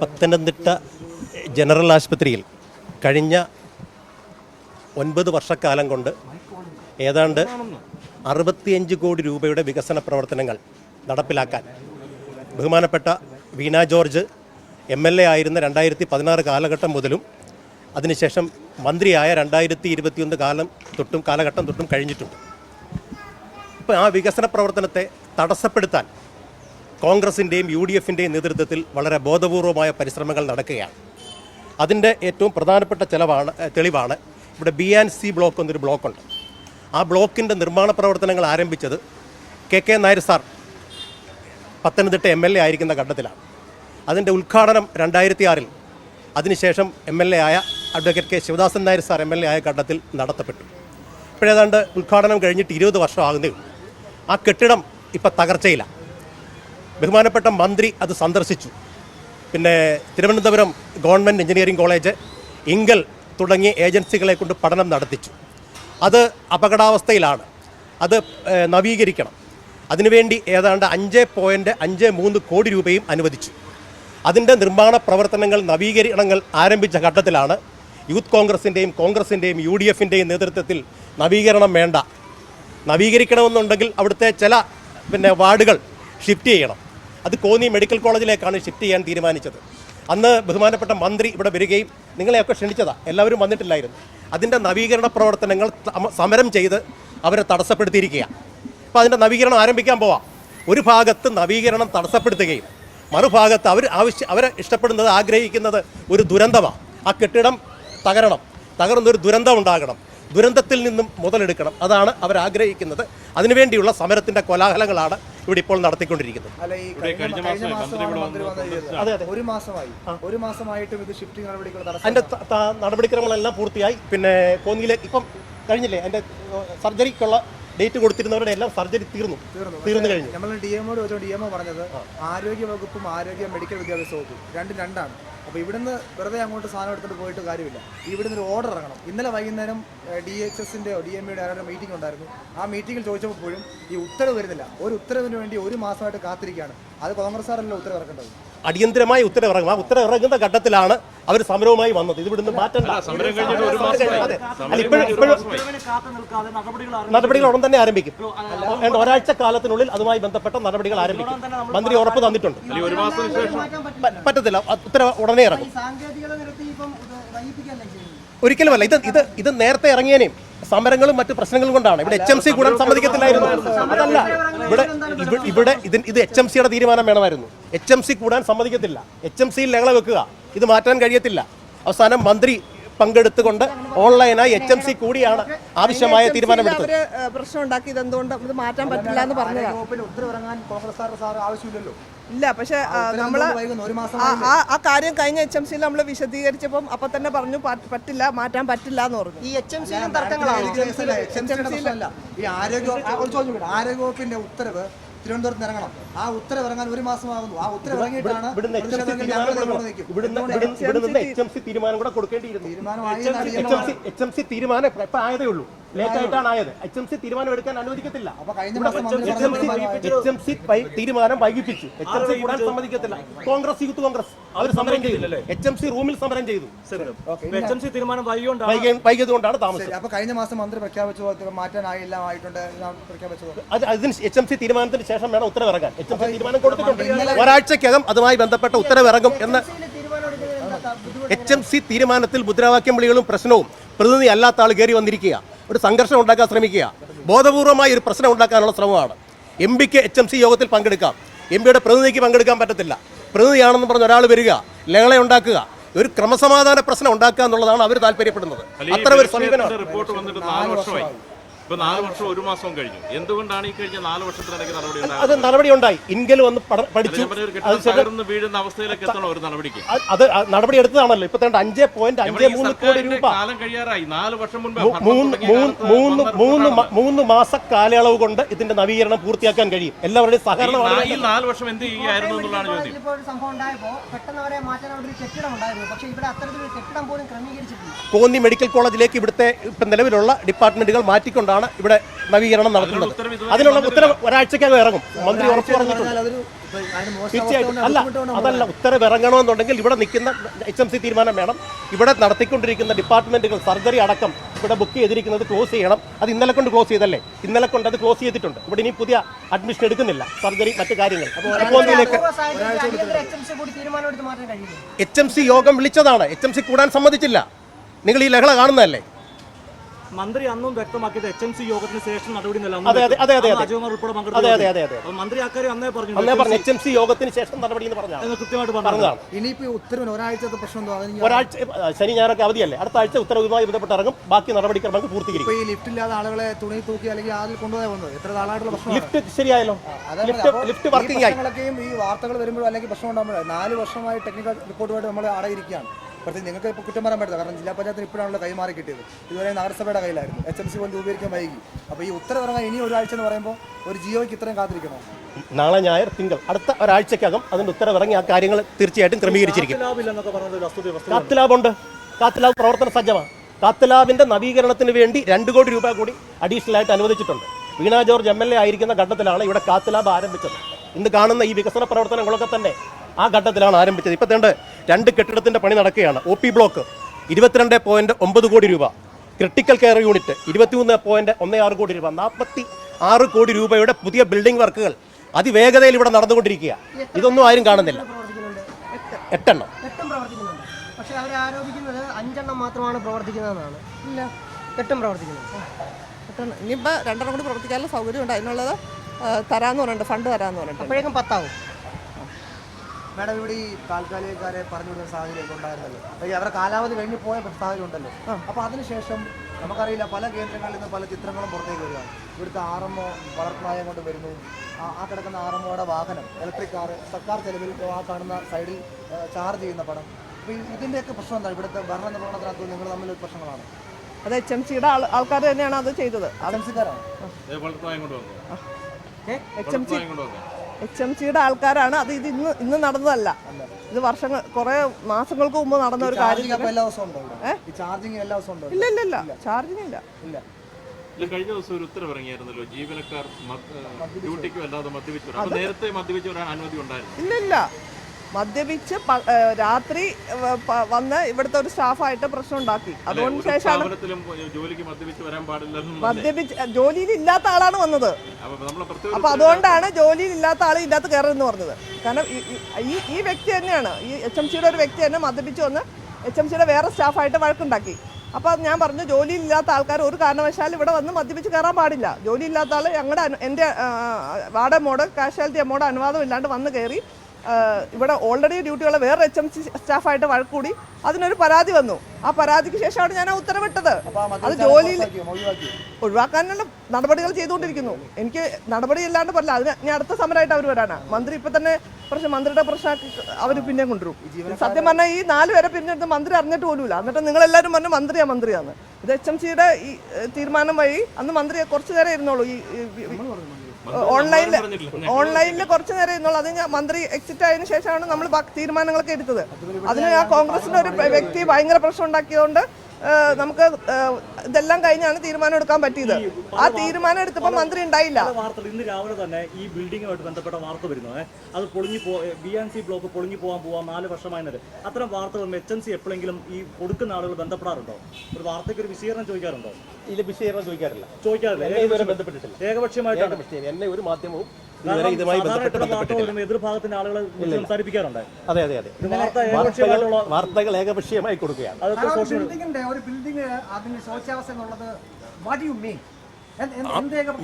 Pathanamthitta general ആശുപത്രിയിൽ കഴിഞ്ഞ ഒൻപത് വർഷക്കാലം കൊണ്ട് ഏതാണ്ട് അറുപത്തിയഞ്ച് കോടി രൂപയുടെ വികസന പ്രവർത്തനങ്ങൾ നടപ്പിലാക്കാൻ ബഹുമാനപ്പെട്ട Veena George M L A ആയിരുന്ന രണ്ടായിരത്തി പതിനാറ് കാലഘട്ടം മുതലും അതിനുശേഷം മന്ത്രിയായ രണ്ടായിരത്തി ഇരുപത്തിയൊന്ന് കാലം തൊട്ടും കാലഘട്ടം തൊട്ടും കഴിഞ്ഞിട്ടുണ്ട്. ഇപ്പോൾ ആ വികസന പ്രവർത്തനത്തെ തടസ്സപ്പെടുത്താൻ കോൺഗ്രസിന്റെയും യു ഡി എഫിന്റെയും നേതൃത്വത്തിൽ വളരെ ബോധപൂർവമായ പരിശ്രമങ്ങൾ നടക്കുകയാണ്. അതിന്റെ ഏറ്റവും പ്രധാനപ്പെട്ട ചെലവാണ് തെളിവാണ് ഇവിടെ ബി ആൻഡ് സി ബ്ലോക്ക് എന്നൊരു ബ്ലോക്കുണ്ട്. ആ ബ്ലോക്കിന്റെ നിർമ്മാണ പ്രവർത്തനങ്ങൾ ആരംഭിച്ചത് K K Nair sir Pathanamthitta MLA ആയിരിക്കുന്ന ഘട്ടത്തിലാണ്. അതിന്റെ ഉദ്ഘാടനം രണ്ടായിരത്തി ആറിൽ അതിനുശേഷം എം എൽ എ ആയ advocate K Sivadasan Nair sir A ആയ ഘട്ടത്തിൽ നടത്തപ്പെട്ടു. ഇപ്പോഴേതാണ്ട് ഉദ്ഘാടനം കഴിഞ്ഞിട്ട് ഇരുപത് വർഷമാകുന്നേ ആ കെട്ടിടം ഇപ്പം തകർച്ചയിലാണ്. ബഹുമാനപ്പെട്ട മന്ത്രി അത് സന്ദർശിച്ചു. പിന്നെ തിരുവനന്തപുരം ഗവൺമെന്റ് എഞ്ചിനീയറിംഗ് കോളേജ് ഇംഗൽ തുടങ്ങിയ ഏജൻസികളെ കൊണ്ട് പഠനം നടത്തിച്ചു. അത് അപകടാവസ്ഥയിലാണ്. അത് നവീകരിക്കണം. അതിനുവേണ്ടി ഏതാണ്ട് അഞ്ച് പോയിന്റ് അഞ്ച് മൂന്ന് കോടി രൂപയും അനുവദിച്ചു. അതിന്റെ നിർമ്മാണ പ്രവർത്തനങ്ങൾ നവീകരണങ്ങൾ ആരംഭിച്ച ഘട്ടത്തിലാണ് യൂത്ത് കോൺഗ്രസിന്റെയും കോൺഗ്രസിന്റെയും യു ഡി എഫിന്റെയും നേതൃത്വത്തിൽ നവീകരണം വേണ്ട. നവീകരിക്കണമെന്നുണ്ടെങ്കിൽ അവിടുത്തെ ചില പിന്നെ വാർഡുകൾ ഷിഫ്റ്റ് ചെയ്യണം. അത് കോന്നി മെഡിക്കൽ കോളേജിലേക്കാണ് ഷിഫ്റ്റ് ചെയ്യാൻ തീരുമാനിച്ചത്. അന്ന് ബഹുമാനപ്പെട്ട മന്ത്രി ഇവിടെ വരികയും നിങ്ങളെയൊക്കെ ക്ഷണിച്ചതാ. എല്ലാവരും വന്നിട്ടില്ലായിരുന്നു. അതിന്റെ നവീകരണ പ്രവർത്തനങ്ങൾ സമരം ചെയ്ത് അവരെ തടസ്സപ്പെടുത്തിയിരിക്കുകയാണ് അപ്പോൾ അതിന്റെ നവീകരണം ആരംഭിക്കാൻ പോവാം. ഒരു ഭാഗത്ത് നവീകരണം തടസ്സപ്പെടുത്തുകയും മറുഭാഗത്ത് അവർ ആവശ്യം അവരെ ഇഷ്ടപ്പെടുന്നത് ആഗ്രഹിക്കുന്നത് ഒരു ദുരന്തമാണ് ആ കെട്ടിടം തകരണം. തകർന്നൊരു ദുരന്തം ഉണ്ടാകണം. ദുരന്തത്തിൽ നിന്നും മുതലെടുക്കണം. അതാണ് അവരാഗ്രഹിക്കുന്നത് അതിനുവേണ്ടിയുള്ള സമരത്തിന്റെ കോലാഹലങ്ങളാണ് ഇവിടെ ഇപ്പോൾ നടത്തിക്കൊണ്ടിരിക്കുന്നത് അല്ല ഈ കഴിഞ്ഞ മാസം മന്ത്രി വന്നു. അതെ അതെ. ഒരു മാസമായി. ഒരു മാസമായിട്ടും ഇത് ഷിഫ്റ്റിംഗ് നടപടികൾ തടസ്സം അതിന്റെ ത- ത- നടപടിക്രമങ്ങളെല്ലാം പൂർത്തിയായി. പിന്നെ കോന്നിയിലെ ഇപ്പം കഴിഞ്ഞില്ലേ? എന്റെ സർജറിക്കുള്ള ഡേറ്റ് കൊടുത്തിരുന്നവരുടെ എല്ലാം സർജറി തീർന്നു. തീർന്നു. കഴിഞ്ഞു. നമ്മൾ ഡി എമ്മോട് ചോദിച്ചപ്പോൾ ഡി എംഒ പറഞ്ഞത് ആരോഗ്യ വകുപ്പും ആരോഗ്യ മെഡിക്കൽ വിദ്യാഭ്യാസ വകുപ്പും. രണ്ടും രണ്ടാണ്. അപ്പോൾ ഇവിടുന്ന് വെറുതെ അങ്ങോട്ട് സാധനം എടുത്തിട്ട് പോയിട്ട് കാര്യമില്ല. ഇവിടുന്ന് ഒരു ഓർഡർ ഇറങ്ങണം. ഇന്നലെ വൈകുന്നേരം ഡി എച്ച് എസിന്റെയോ ഡി എം ഇയുടെ ആരുടെ മീറ്റിംഗ് ഉണ്ടായിരുന്നു. ആ മീറ്റിംഗിൽ ചോദിച്ചപ്പോഴും ഈ ഉത്തരവ് വരുന്നില്ല. ഒരു ഉത്തരവിന് വേണ്ടി ഒരു മാസമായിട്ട് കാത്തിരിക്കുകയാണ്. അത് കോൺഗ്രസ്സുകാരല്ല ഉത്തരവ് ഇറക്കേണ്ടത് അടിയന്തരമായി ഉത്തരവ് ഇറങ്ങും ആ ഉത്തരവ് ഇറങ്ങുന്ന ഘട്ടത്തിലാണ് അവർ സമരവുമായി വന്നത്. ഇത് ഇവിടുന്ന് മാറ്റണ്ട സമരം കഴിഞ്ഞിട്ട് ഒരു മാസമായി. അല്ല, ഇപ്പോഴും- ഇപ്പോഴും കാത്തു നിൽക്കാതെ നടപടികൾ നടപടികൾ ഉടൻ തന്നെ ആരംഭിക്കും. ഒരാഴ്ച കാലത്തിനുള്ളിൽ അതുമായി ബന്ധപ്പെട്ട നടപടികൾ ആരംഭിക്കും. മന്ത്രി ഉറപ്പ് തന്നിട്ടുണ്ട്. പറ്റത്തില്ല. ഉത്തരവ് ഉടനെ ഇറങ്ങും. ഇത് ഒരിക്കലുമല്ല. ഇത് ഇത് ഇത് നേരത്തെ ഇറങ്ങിയേനെയും സമരങ്ങളും മറ്റു പ്രശ്നങ്ങളും കൊണ്ടാണ്. ഇവിടെ എച്ച് എം സി കൂടാൻ സമ്മതിക്കത്തില്ലായിരുന്നു. അതല്ല. ഇവിടെ ഇവ- ഇവിടെ ഇതിന് ഇത് എച്ച് എം സിയുടെ തീരുമാനം വേണമായിരുന്നു. എച്ച് എം സി കൂടാൻ സമ്മതിക്കത്തില്ല. എച്ച് എം സിയിൽ ലഹള വെക്കുക. ഇത് മാറ്റാൻ കഴിയത്തില്ല. അവസാനം മന്ത്രി പങ്കെടുത്തുകൊണ്ട് ഓൺലൈനായി എച്ച് എം സി കൂടിയാണ് ആവശ്യമായ തീരുമാനമെടുത്തത്. പ്രശ്നം ഉണ്ടാക്കിയത് എന്തുകൊണ്ട് ഇത് മാറ്റാൻ പറ്റില്ല എന്ന് പറഞ്ഞു ആവശ്യമില്ലല്ലോ. ഇല്ല പക്ഷെ നമ്മൾ ആ- കാര്യം കഴിഞ്ഞ എച്ച് എം സിയിൽ നമ്മൾ വിശദീകരിച്ചപ്പോൾ അപ്പൊ തന്നെ പറഞ്ഞു പറ്റില്ല മാറ്റാൻ പറ്റില്ല എന്ന് പറഞ്ഞു. ഈ എച്ച് എം സിയിലും തർക്കങ്ങളാണ്. ഈ ആരോഗ്യ ആരോഗ്യവകുപ്പിന്റെ ഉത്തരവ് തിരുവനന്തപുരത്ത് ഇറങ്ങണം. ആ ഉത്തരവ് ഇറങ്ങാൻ ഒരു മാസമാകുന്നു ആ ഉത്തരവ് ഇറങ്ങിയിട്ടാണ് തീരുമാനം കൂടെ കൊടുക്കേണ്ടിയിരുന്നു. തീരുമാനം? ആയതേ ഉള്ളൂ. ലേറ്റ് ആയിട്ടാണ് ആയത് എച്ച് എം സി തീരുമാനം എടുക്കാൻ അനുവദിക്കത്തില്ല എച്ച് എം സി തീരുമാനം വൈകിപ്പിച്ചു എച്ച് എം സി കൂടാൻ സമ്മതിക്കത്തില്ല കോൺഗ്രസ് യൂത്ത് കോൺഗ്രസ് അവർ സമരം ചെയ്തു എച്ച് എം സി റൂമിൽ സമരം ചെയ്തു എച്ച് എം സി തീരുമാനം വൈകിയോണ്ടാണ് വൈകി വൈകിയതുകൊണ്ടാണ് താമസം അപ്പൊ കഴിഞ്ഞ മാസം മന്ത്രി പ്രഖ്യാപിച്ചു മാറ്റാനായില്ല ആയിട്ടുണ്ട് അത് അതിന് എച്ച് എം സി തീരുമാനത്തിന് ശേഷം വേണം ഉത്തരവ് ഇറങ്ങാൻ എച്ച് എം സി തീരുമാനം കൊടുത്തിട്ടുണ്ട് ഒരാഴ്ചക്കകം അതുമായി ബന്ധപ്പെട്ട ഉത്തരവ് ഇറങ്ങും എന്ന് എച്ച് എം സി തീരുമാനത്തിൽ മുദ്രാവാക്യം വിളികളും പ്രശ്നവും പ്രതിനിധി അല്ലാത്ത ആൾ കയറി വന്നിരിക്കുക ഒരു സംഘർഷം ഉണ്ടാക്കാൻ ശ്രമിക്കുക. ബോധപൂർവമായി ഒരു പ്രശ്നം ഉണ്ടാക്കാനുള്ള ശ്രമമാണ്. എം പിക്ക് എച്ച് എം സി യോഗത്തിൽ പങ്കെടുക്കാം. എം പിയുടെ പ്രതിനിധിക്ക് പങ്കെടുക്കാൻ പറ്റത്തില്ല. പ്രതിനിധിയാണെന്ന് പറഞ്ഞ ഒരാൾ വരിക ലഹള ഉണ്ടാക്കുക ഒരു ക്രമസമാധാന പ്രശ്നം ഉണ്ടാക്കുക എന്നുള്ളതാണ് അവർ താല്പര്യപ്പെടുന്നത്. അത്ര ഒരു പ്രതിഷേധത്തിന്റെ ഇപ്പൊ നാല് വർഷം ഒരു മാസം കഴിഞ്ഞു. എന്തുകൊണ്ടാണ് ഈ കഴിഞ്ഞ നാല് വർഷത്തിനിടയ്ക്ക് നടപടി അത് നടപടി ഉണ്ടായി. ഇൻകൽ വന്ന് പഠിച്ചു. തകർന്ന് വീഴുന്ന അവസ്ഥയിലേക്ക് എത്തണം ഒരു നടപടിക്ക്? അത് നടപടി എടുത്തതാണല്ലോ. ഇപ്പൊ തേണ്ട അഞ്ച് പോയിന്റ് അഞ്ച് മൂന്ന് കോടി രൂപ. കാലം കഴിയാറായി. നാല് വർഷം മുൻപ് മൂന്ന് മൂന്ന് മൂന്ന് മാസ കാലയളവ് കൊണ്ട് ഇതിന്റെ നവീകരണം പൂർത്തിയാക്കാൻ കഴിയും. എല്ലാവരുടെയും സഹകരണമാണ് ഈ നാല് വർഷം എന്ത് ചെയ്യുകയായിരുന്നു എന്നുള്ളതാണ് ചോദ്യം. സംഭവം ഉണ്ടായപ്പോൾ പെട്ടെന്ന് അവരെ മാറ്റാൻ അവിടെ ഒരു കെട്ടിടം ഉണ്ടായിരുന്നു. പക്ഷേ ഇവിടെ അത്തരത്തിലൊരു കെട്ടിടം പോലും ക്രമീകരിച്ചിട്ടില്ല. കോന്നി മെഡിക്കൽ കോളേജിലേക്ക് ഇവിടുത്തെ ഇപ്പം നിലവിലുള്ള ഡിപ്പാർട്ട്മെന്റുകൾ മാറ്റിക്കൊണ്ടാണ് ഘട്ടത്തിലാണ് ഇവിടെ നവീകരണം നടത്തുന്നത് അതിനുള്ള. ഉത്തരവ് ഒരാഴ്ചക്കകം ഇറങ്ങും. മന്ത്രി ഉറപ്പ് പറഞ്ഞിട്ടുണ്ട്. തീർച്ചയായിട്ടും. അല്ല അതല്ല ഉത്തരവ് ഇറങ്ങണമെന്നുണ്ടെങ്കിൽ ഇവിടെ നിൽക്കുന്ന എച്ച് എം സി തീരുമാനം വേണം. ഇവിടെ നടത്തിക്കൊണ്ടിരിക്കുന്ന ഡിപ്പാർട്ട്മെന്റുകൾ സർജറി അടക്കം ഇവിടെ ബുക്ക് ചെയ്തിരിക്കുന്നത് ക്ലോസ് ചെയ്യണം. അത് ഇന്നലെ കൊണ്ട് ക്ലോസ് ചെയ്തല്ലേ? ഇന്നലെ കൊണ്ട് അത് ക്ലോസ് ചെയ്തിട്ടുണ്ട്. ഇവിടെ ഇനി പുതിയ അഡ്മിഷൻ എടുക്കുന്നില്ല. സർജറി മറ്റു കാര്യങ്ങൾ. എച്ച് എം സി യോഗം വിളിച്ചതാണ്. എച്ച് എം സി കൂടാൻ സമ്മതിച്ചില്ല. നിങ്ങൾ ഈ ലഹള കാണുന്നതല്ലേ? മന്ത്രി അന്നും വ്യക്തമാക്കിയത് എച്ച് എം സി യോഗത്തിന് ശേഷം നടപടി പറഞ്ഞു പറഞ്ഞു എച്ച് എം സി യോഗത്തിന് ശേഷം നടപടി എന്ന് പറഞ്ഞാണ് കൃത്യമായിട്ട് പറഞ്ഞു പറഞ്ഞതാണ്. ഇനിയിപ്പോ ഉത്തരവിന് ഒരാഴ്ചത്തെ പ്രശ്നം ഒരാഴ്ച ശനി ഞായറൊക്കെ അവധിയല്ലേ? അടുത്ത ആഴ്ച ഉത്തരവുമായി ബന്ധപ്പെട്ട് ഇറങ്ങും ബാക്കി നടപടിക്രമങ്ങൾ പൂർത്തീകരിക്കും. ഈ ലിഫ്റ്റ് ഇല്ലാതെ ആളുകളെ തുണി തൂക്കി അല്ലെങ്കിൽ അതിൽ കൊണ്ടുപോയി വന്നത്? എത്ര നാളായിട്ടുള്ള പ്രശ്നം ലിഫ്റ്റ് ശരിയായല്ലോ. ലിഫ്റ്റ് വർക്കിംഗ് ആയി. ഈ വാർത്തകൾ വരുമ്പോഴും അല്ലെങ്കിൽ പ്രശ്നം ഉണ്ടാകുമ്പോഴേ നാല് വർഷമായി ടെക്നിക്കൽ റിപ്പോർട്ടുമായിട്ട് നമ്മൾ അടയിരിക്കുകയാണ്. പ്രത്യേകിച്ച് നിങ്ങൾക്ക് ഇപ്പോൾ കുറ്റം പറയാൻ പറ്റില്ല. കാരണം ജില്ലാ പഞ്ചായത്തിന് ഇപ്പോഴാണല്ലോ കൈമാറി കിട്ടിയത്. ഇതുവരെ നഗരസഭയുടെ കയ്യിലായിരുന്നു. എച്ച് എം സി പോലും രൂപീകരിക്കാൻ വൈകി. അപ്പോൾ ഈ ഉത്തരവ് ഇറങ്ങാൻ ഇനി ഒരാഴ്ച എന്ന് പറയുമ്പോൾ ഒരു ജിയോയ്ക്ക് ഇത്രയും കാത്തിരിക്കണോ? നാളെ ഞായർ തിങ്കൾ. അടുത്ത ഒരാഴ്ചക്കകം അതിന്റെ ഉത്തരവിറങ്ങി ആ കാര്യങ്ങൾ തീർച്ചയായിട്ടും ക്രമീകരിച്ചിരിക്കും. കാത്ത് ലാബുണ്ട് കാത്ത് ലാബ് പ്രവർത്തന സജ്ജമാണ് കാത്ത് ലാബിന്റെ നവീകരണത്തിന് വേണ്ടി രണ്ട് കോടി രൂപ കൂടി അഡീഷണൽ ആയിട്ട് അനുവദിച്ചിട്ടുണ്ട്. Veena George M L A ആയിരിക്കുന്ന ഘട്ടത്തിലാണ് ഇവിടെ കാത്ത് ലാബ് ആരംഭിച്ചത്. ഇന്ന് കാണുന്ന ഈ വികസന പ്രവർത്തനങ്ങളൊക്കെ തന്നെ ആ ഘട്ടത്തിലാണ് ആരംഭിച്ചത്. ഇപ്പം തേണ്ട രണ്ട് കെട്ടിടത്തിന്റെ പണി നടക്കുകയാണ്. ഒ പി ബ്ലോക്ക് ഇരുപത്തിരണ്ട് പോയിന്റ് ഒമ്പത് കോടി രൂപ. ക്രിട്ടിക്കൽ കെയർ യൂണിറ്റ് ഇരുപത്തിമൂന്ന് പോയിന്റ് ഒന്ന് ആറ് കോടി രൂപ. നാൽപ്പത്തി ആറ് കോടി രൂപയുടെ പുതിയ ബിൽഡിംഗ് വർക്കുകൾ അതിവേഗതയിൽ ഇവിടെ നടന്നുകൊണ്ടിരിക്കുക ഇതൊന്നും ആരും കാണുന്നില്ല. എട്ടെണ്ണം. പക്ഷെ അവർ ആരോപിക്കുന്നത് അഞ്ചെണ്ണം മാത്രമാണ് പ്രവർത്തിക്കുന്നതെന്നാണ്. ഇല്ല. എട്ടും പ്രവർത്തിക്കുന്നുണ്ട്. പെട്ടെന്ന് ഇനിയിപ്പോൾ രണ്ടെണ്ണം കൂടി പ്രവർത്തിക്കാനുള്ള സൗകര്യമുണ്ട്. അതിനുള്ളത് തരാമെന്ന് തരാന്ന് പറഞ്ഞിട്ടുണ്ട് ഫണ്ട് തരാന്ന് പറഞ്ഞിട്ടുണ്ട്. അപ്പോഴേക്കും പത്താവും. മാഡം ഇവിടെ ഈ താൽക്കാലികക്കാരെ പറഞ്ഞു വിടുന്ന സാഹചര്യം ഉണ്ടായിരുന്നല്ലോ. അപ്പോൾ ഈ അവരുടെ കാലാവധി കഴിഞ്ഞ് പോയ സാഹചര്യം ഉണ്ടല്ലോ. അപ്പോൾ അതിനുശേഷം നമുക്കറിയില്ല പല കേന്ദ്രങ്ങളിൽ നിന്ന് പല ചിത്രങ്ങളും പുറത്തേക്ക് വരിക ഇവിടുത്തെ ആറമ്മോ വളർത്തുനായം കൊണ്ട് വരുന്നു. ആ കിടക്കുന്ന ആറമ്മോയുടെ വാഹനം ഇലക്ട്രിക് കാർ സർക്കാർ ചെലവിൽ ആ കാണുന്ന സൈഡിൽ ചാർജ് ചെയ്യുന്ന പടം. അപ്പോൾ ഇതിന്റെയൊക്കെ പ്രശ്നം എന്താണ് ഇവിടുത്തെ ഭരണ നിർവഹണത്തിനകത്ത് നിങ്ങൾ തമ്മിൽ പ്രശ്നങ്ങളാണ്? അത് എച്ച് എം സിയുടെ ആൾക്കാർ തന്നെയാണ് അത് ചെയ്തത്. എച്ച് എം സി വളർത്തുനായം കൊണ്ട് വന്നു എച്ച് എം സിയുടെ ആൾക്കാരാണ്. അത് ഇത് ഇന്ന് ഇന്ന് നടന്നതല്ല. ഇത് വർഷങ്ങൾ കുറെ മാസങ്ങൾക്ക് മുമ്പ് നടന്ന ഒരു കാര്യം. ഇല്ല ഇല്ല ഇല്ല. ചാർജിങ് ഇല്ല. കഴിഞ്ഞ ദിവസം ഒരു ഉത്തരവ് ഇറങ്ങിയായിരുന്നല്ലോ. ജീവനക്കാർ ഡ്യൂട്ടിക്ക് അല്ലാതെ മദ്യപിച്ചു നേരത്തെ മദ്യപിച്ചു അനുമതി ഉണ്ടായിരുന്നു ഇല്ല ഇല്ല മദ്യപിച്ച് രാത്രി വന്ന് ഇവിടുത്തെ ഒരു സ്റ്റാഫായിട്ട് പ്രശ്നം ഉണ്ടാക്കി. അതുകൊണ്ട് ശേഷമാണ് മദ്യപിച്ച് ജോലിയിൽ ഇല്ലാത്ത ആളാണ് വന്നത്. അപ്പൊ അതുകൊണ്ടാണ് ജോലിയിൽ ഇല്ലാത്ത ആൾ ഇതിനകത്ത് കയറുമെന്ന് പറഞ്ഞത്. കാരണം ഈ- ഈ വ്യക്തി തന്നെയാണ്. ഈ എച്ച് എം സിയുടെ ഒരു വ്യക്തി തന്നെ മദ്യപിച്ച് വന്ന് എച്ച് എം സിയുടെ വേറെ സ്റ്റാഫായിട്ട് വഴക്കുണ്ടാക്കി. അപ്പോൾ ഞാൻ പറഞ്ഞു ജോലിയിൽ ഇല്ലാത്ത ആൾക്കാർ ഒരു കാരണവശാലും ഇവിടെ വന്ന് മദ്യപിച്ച് കയറാൻ പാടില്ല. ജോലി ഇല്ലാത്ത ആൾ ഞങ്ങളുടെ എന്റെ എന്റെ വാർഡ് മോഡ് കാഷ്വാലിറ്റി അമ്മോട് അനുവാദം ഇല്ലാണ്ട് വന്ന് കയറി ഇവിടെ ഓൾറെഡി ഡ്യൂട്ടിയുള്ള വേറെ എച്ച് എം സി സ്റ്റാഫായിട്ട് വഴക്കൂടി അതിനൊരു പരാതി വന്നു. ആ പരാതിക്ക് ശേഷമാണ് ഞാൻ ആ ഉത്തരവിട്ടത് അത് ജോലിയിൽ ഒഴിവാക്കാനുള്ള നടപടികൾ ചെയ്തുകൊണ്ടിരിക്കുന്നു. എനിക്ക് നടപടി ഇല്ലാണ്ട് പറ്റില്ല. അതിന് ഞാൻ അടുത്ത സമരമായിട്ട് അവർ വരാനാണ് മന്ത്രി ഇപ്പൊ തന്നെ പ്രശ്നം മന്ത്രിയുടെ പ്രശ്നം അവർ പിന്നെ കൊണ്ടുവരും. സത്യം പറഞ്ഞാൽ ഈ നാല് പേരെ പിരിഞ്ഞെടുത്ത് മന്ത്രി അറിഞ്ഞിട്ട് പോലുമില്ല. എന്നിട്ട് നിങ്ങളെല്ലാവരും പറഞ്ഞു മന്ത്രിയാ മന്ത്രിയാന്ന്. ഇത് എച്ച് എം സിയുടെ ഈ തീരുമാനം വഴി അന്ന് മന്ത്രി കുറച്ചു നേരം ഇരുന്നോളൂ. ഈ ഓൺലൈനിൽ ഓൺലൈനിൽ കുറച്ചു നേരം ഇരുന്നോളൂ അത് ഞാൻ മന്ത്രി എക്സിറ്റ് ആയതിനു ശേഷമാണ് നമ്മൾ തീരുമാനങ്ങളൊക്കെ എടുത്തത്. അതിന് ആ കോൺഗ്രസിന്റെ ഒരു വ്യക്തി ഭയങ്കര പ്രശ്നം ഉണ്ടാക്കിയതുകൊണ്ട് നമുക്ക് ഇതെല്ലാം കഴിഞ്ഞാണ് തീരുമാനം എടുക്കാൻ പറ്റിയത്. ആ തീരുമാനം എടുത്തപ്പോൾ മന്ത്രി ഉണ്ടായില്ല. ഇന്ന് രാവിലെ തന്നെ ഈ ബിൽഡിങ്ങുമായിട്ട് ബന്ധപ്പെട്ട വാർത്ത വരുന്നു. അത് പൊളിഞ്ഞു പോ ബി എൻ സി ബ്ലോക്ക് പൊളിഞ്ഞു പോകാൻ പോവാൻ നാല് വർഷമായിരുന്നത്. അത്തരം വാർത്തകൾ എച്ച് എൻ സി എപ്പോഴെങ്കിലും ഈ കൊടുക്കുന്ന ആളുകൾ ബന്ധപ്പെടാറുണ്ടോ? ഒരു വാർത്തയ്ക്ക് ഒരു വിശീകരണം ചോദിക്കാറുണ്ടോ? ഇത് വിശീകരണം ചോദിക്കാറില്ല. ചോദിക്കാറില്ല. എന്നെ ബന്ധപ്പെട്ടിട്ടില്ല. ഏകപക്ഷീയമായിട്ടാണ് പക്ഷേ എന്നെ ഒരു മാധ്യമവും ഇതുമായി എതിർഭാഗത്തിന്റെ ആളുകളെ സംസാരിപ്പിക്കാറുണ്ട്. അതെ അതെ അതെ. വാർത്തകൾ വാർത്തകൾ ഏകപക്ഷീയമായി കൊടുക്കുകയാണ്. ഒരു സോഷ്യൽ ബിൽഡിങ്ങിന്റെ ഒരു ബിൽഡിംഗ് അതിന്റെ ശോച്യാവസ്ഥ എന്നുള്ളത് വാട്ട് യു മീൻ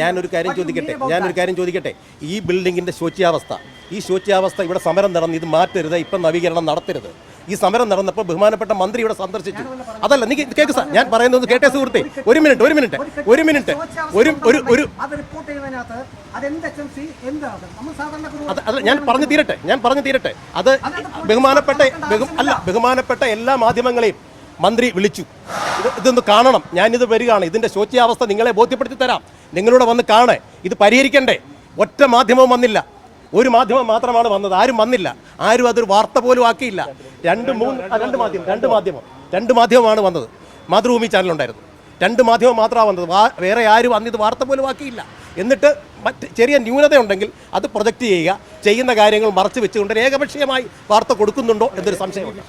ഞാനൊരു കാര്യം ചോദിക്കട്ടെ ഞാനൊരു കാര്യം ചോദിക്കട്ടെ. ഈ ബിൽഡിങ്ങിന്റെ ശോച്യാവസ്ഥ ഈ ശോച്യാവസ്ഥ ഇവിടെ സമരം നടന്ന് ഇത് മാറ്റരുത് ഇപ്പം നവീകരണം നടത്തരുത്. ഈ സമരം നടന്നപ്പോൾ ബഹുമാനപ്പെട്ട മന്ത്രി ഇവിടെ സന്ദർശിച്ചു. അതല്ല നീ കേക്ക് സാർ ഞാൻ പറയുന്നത് കേട്ടേ സുഹൃത്തെ. ഒരു മിനിറ്റ് ഒരു മിനിറ്റ് ഒരു മിനിറ്റ്. ഒരു ഒരു ഒരു അതെ ഞാൻ പറഞ്ഞു തീരട്ടെ ഞാൻ പറഞ്ഞു തീരട്ടെ. അത് ബഹുമാനപ്പെട്ട ബഹു- അല്ല ബഹുമാനപ്പെട്ട എല്ലാ മാധ്യമങ്ങളെയും മന്ത്രി വിളിച്ചു. ഇത് ഇതൊന്ന് കാണണം. ഞാനിത് വരികയാണ്. ഇതിന്റെ ശോച്യാവസ്ഥ നിങ്ങളെ ബോധ്യപ്പെടുത്തി തരാം. നിങ്ങളിവിടെ വന്ന് കാണേ. ഇത് പരിഹരിക്കണ്ടേ. ഒറ്റ മാധ്യമവും വന്നില്ല. ഒരു മാധ്യമം മാത്രമാണ് വന്നത്. ആരും വന്നില്ല. ആരും അതൊരു വാർത്ത പോലും ആക്കിയില്ല. രണ്ട് മൂന്ന് രണ്ട് മാധ്യമം രണ്ട് മാധ്യമം. രണ്ട് മാധ്യമമാണ് വന്നത്. മാതൃഭൂമി ചാനലുണ്ടായിരുന്നു രണ്ട് മാധ്യമം മാത്രമാണ് വന്നത്. വാ- വേറെ ആരും അന്ന് ഇത് വാർത്ത പോലും ആക്കിയില്ല. എന്നിട്ട് മറ്റ് ചെറിയ ന്യൂനതയുണ്ടെങ്കിൽ അത് പ്രൊജക്റ്റ് ചെയ്യുക ചെയ്യുന്ന കാര്യങ്ങൾ മറച്ചു വെച്ചുകൊണ്ട് ഏകപക്ഷീയമായി വാർത്ത കൊടുക്കുന്നുണ്ടോ എന്നൊരു സംശയമുണ്ട്.